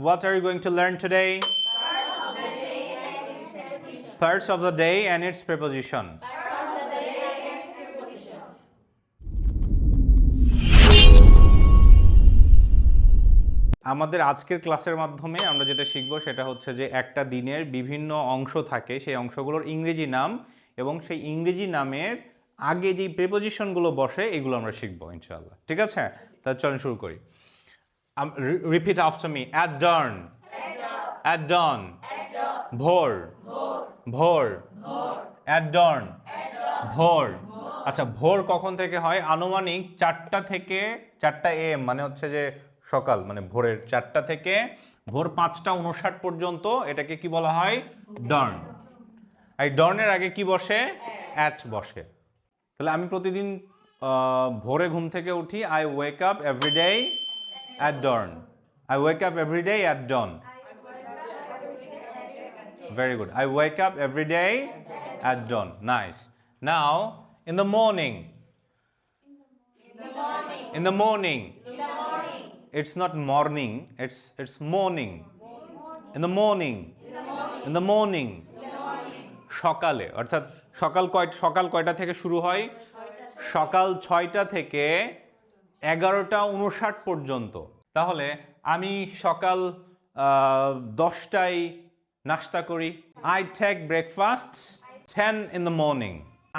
what are you going to learn today? Parts of the day and its preposition. আমাদের আজকের ক্লাসের মাধ্যমে আমরা যেটা শিখব সেটা হচ্ছে যে একটা দিনের বিভিন্ন অংশ থাকে, সেই অংশগুলোর ইংরেজি নাম এবং সেই ইংরেজি নামের আগে যেই প্রেপোজিশনগুলো বসে, এগুলো আমরা শিখব, ইনশাআল্লাহ ঠিক আছে তাহলে চলুন শুরু করি repeat after me at dawn at dawn ভোর ভোর অ্যাট ডর্ন ভোর আচ্ছা ভোর কখন থেকে হয়? আনুমানিক চারটা থেকে চারটা এম মানে হচ্ছে যে সকাল মানে ভোরের চারটা থেকে ভোর পাঁচটা উনষাট পর্যন্ত এটাকে কি বলা হয়? ডর্ন এই ডর্নের আগে কি বসে? অ্যাট বসে। তাহলে আমি প্রতিদিন ভোরে ঘুম থেকে উঠি I wake up every at dawn I wake up every day at dawn Very good. I wake up every day at dawn. Nice. Now, in the morning. In the morning. It's not morning. It's it's morning. In the morning. In the morning. সকালে অর্থাৎ সকাল কয় সকাল কয়টা থেকে শুরু হয় সকাল ছয়টা থেকে এগারোটা উনষাট পর্যন্ত। তাহলে আমি সকাল দশটায় নাস্তা করি। I take breakfast ten in the morning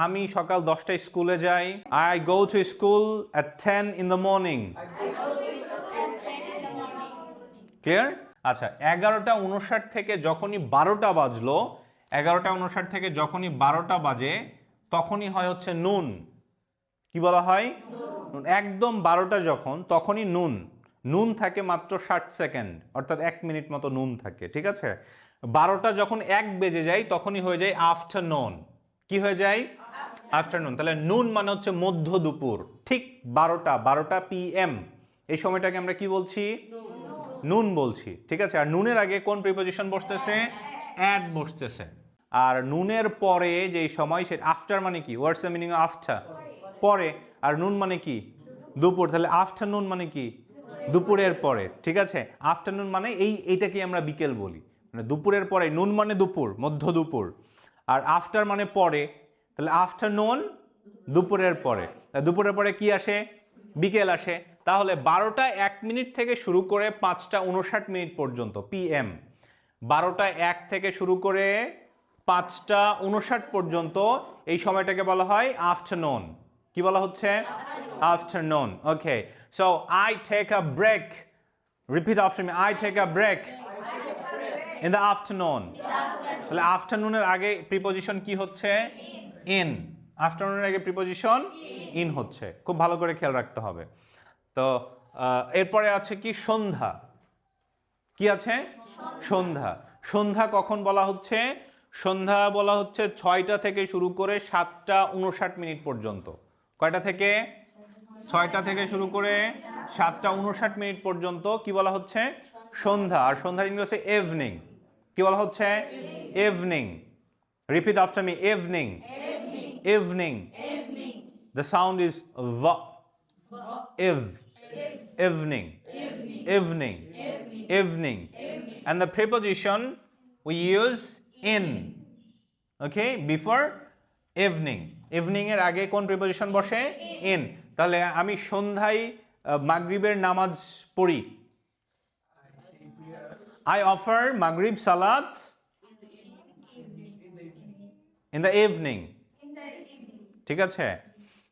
আমি সকাল দশটায় স্কুলে যাই। I go to school at ten in the morning clear আচ্ছা এগারোটা উনষাট থেকে যখনই বারোটা বাজলো, এগারোটা উনষাট থেকে যখনই বারোটা বাজে, তখনই হয় হচ্ছে নুন কি বলা হয়। একদম বারোটা যখন, তখনই নুন। নুন থাকে মাত্র ষাট সেকেন্ড, অর্থাৎ এক মিনিট মতো নুন থাকে, ঠিক আছে? বারোটা যখন এক বেজে যায়, তখনই হয়ে যায় আফটারনুন। কি হয়ে যায়? আফটারনুন। তাহলে নুন মানে হচ্ছে মধ্য দুপুর, ঠিক বারোটা বারোটা পিএম এই সময়টাকে আমরা কি বলছি? নুন বলছি, ঠিক আছে? আর নুনের আগে কোন প্রিপোজিশন বসতেছে? অ্যাড বসতেছে। আর নুনের পরে যে সময়, সে আফটার মানে কি? হোয়াটস মিনিং আফটার পরে, আর নুন মানে কি? দুপুর, তাহলে আফটারনুন মানে কি? দুপুরের পরে, ঠিক আছে? আফটারনুন মানে এই, এইটাকে আমরা বিকেল বলি। মানে দুপুরের পরে, নুন মানে দুপুর, মধ্য দুপুর। আর আফটার মানে পরে, তাহলে আফটারনুন দুপুরের পরে। দুপুরের পরে কি আসে? বিকেল আসে। তাহলে বারোটা এক মিনিট থেকে শুরু করে পাঁচটা উনষাট মিনিট পর্যন্ত পিএম বারোটা এক থেকে শুরু করে পাঁচটা উনষাট পর্যন্ত এই সময়টাকে বলা হয় আফটারনুন। কি বলা হচ্ছে? Afternoon okay so I take a break repeat after me I take a break in the afternoon তাহলে আফটারনুনের আগে প্রিপোজিশন কি হচ্ছে? ইন আফটারনুনের আগে প্রিপোজিশন ইন হচ্ছে। খুব ভালো করে খেয়াল রাখতে হবে। তো এরপরে আছে কি? সন্ধ্যা। কি আছে? সন্ধ্যা। সন্ধ্যা কখন বলা হচ্ছে? সন্ধ্যা বলা হচ্ছে ছয়টা থেকে শুরু করে সাতটা উনষাট মিনিট পর্যন্ত। কয়টা থেকে? ছয়টা থেকে শুরু করে সাতটা উনষাট মিনিট পর্যন্ত কি বলা হচ্ছে? সন্ধ্যা। আর সন্ধ্যার ইংরেজি হচ্ছে ইভিনিং কি বলা হচ্ছে? Evening repeat after me evening evening the sound is eve evening. Evening. Evening. And the preposition we use in. Okay? Before evening. এর আগে কোন প্রিপোজিশন বসে? In. তাহলে আমি সন্ধ্যায় মাগরিবের নামাজ পড়ি। I offer Maghrib Salat in the evening. ঠিক আছে?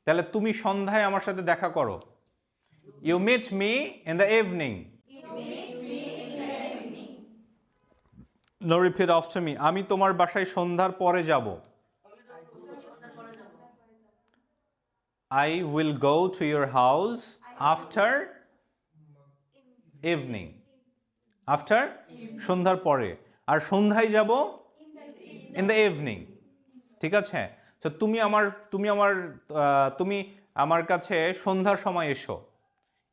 তাহলে তুমি সন্ধ্যায় আমার সাথে দেখা করো। You meet me in the evening no repeat after me আমি তোমার বাসায় সন্ধ্যার পরে যাব। I will go to your house after evening after সন্ধ্যার পরে। আর সন্ধ্যায় যাব ইন দ্য ইভিনিং ঠিক আছে? তো তুমি আমার তুমি আমার তুমি আমার কাছে সন্ধ্যার সময় এসো।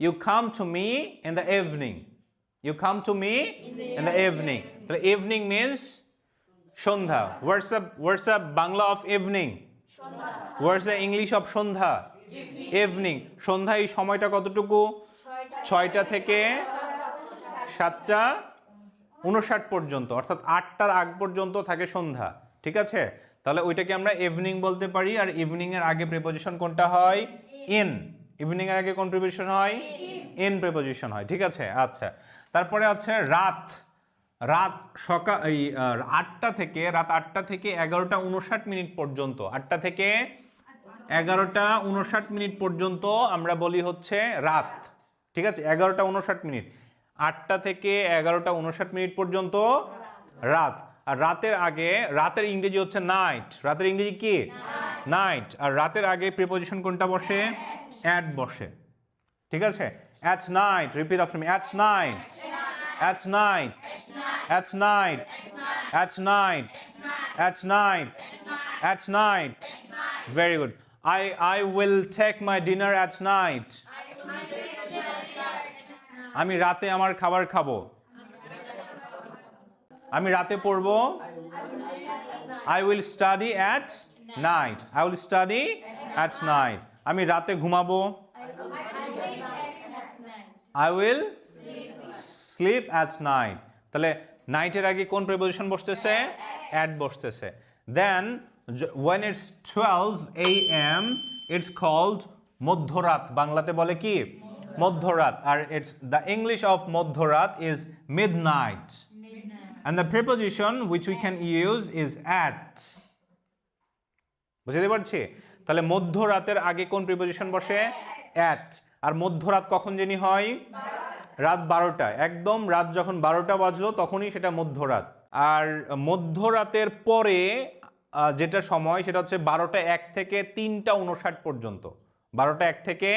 You come to me in the evening you come to me in the evening তাহলে evening means Sandhya. What's the Bangla of evening what's the English of Sandhya? Evening সন্ধ্যা এই সময়টা কতটুকু? ছয়টা থেকে সাতটা উনষাট পর্যন্ত অর্থাৎ আটটার আগ পর্যন্ত থাকে সন্ধ্যা। ঠিক আছে? তাহলে ওইটাকে আমরা ইভিনিং বলতে পারি আর ইভিনিং এর আগে প্রিপোজিশন কোনটা হয়? ইন ইভিনিং এর আগে কোন প্রিপোজিশন হয়? ইন প্রিপোজিশন হয়। ঠিক আছে? আচ্ছা। তারপরে আছে রাত। রাত সকাল এই আটটা থেকে রাত আটটা থেকে এগারোটা উনষাট মিনিট পর্যন্ত। আটটা থেকে এগারোটা উনষাট মিনিট পর্যন্ত আমরা বলি হচ্ছে রাত। ঠিক আছে? এগারোটা উনষাট মিনিট। আটটা থেকে এগারোটা উনষাট মিনিট পর্যন্ত রাত। আর রাতের আগে রাতের ইংরেজি হচ্ছে নাইট রাতের ইংরেজি কি? নাইট আর রাতের আগে প্রিপোজিশন কোনটা বসে? অ্যাট বসে। ঠিক আছে? At night repeat of at night at night at night at night at night at night very good I I will take my dinner at night আমি রাতে আমার খাবার খাব। আমি রাতে পড়ব। I will study at night I will study at night আমি রাতে ঘুমাবো। I will sleep at night তাহলে নাইটের আগে কোন প্রিপোজিশন বসতেছে? At বসতেছে। Then when it's twelve A M it's called মধ্যরাত। বাংলাতে বলে কি? মধ্যরাত। আর ইটস দ্য ইংলিশ অফ মধ্যরাত is midnight and the preposition which we can use is at. বুঝতে পারছি? তাহলে মধ্যরাতের আগে কোন প্রিপোজিশন বসে? অ্যাট আর মধ্যরাত কখন জানি হয়? রাত বারোটা একদম রাত যখন বারোটা বাজলো, তখনই সেটা মধ্যরাত। আর মধ্যরাতের পরে যেটা সময়, সেটা হচ্ছে বারোটা এক থেকে তিনটা উনষাট পর্যন্ত। বারোটা এক থেকে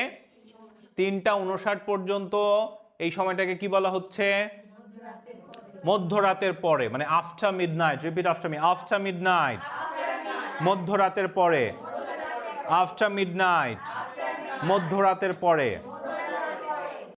তিনটা উনষাট পর্যন্ত এই সময়টাকে কি বলা হচ্ছে? মধ্যরাতের পরে। মানে after midnight repeat after me after midnight মধ্যরাতের পরে। আফটার মিড নাইট মধ্যরাতের পরে।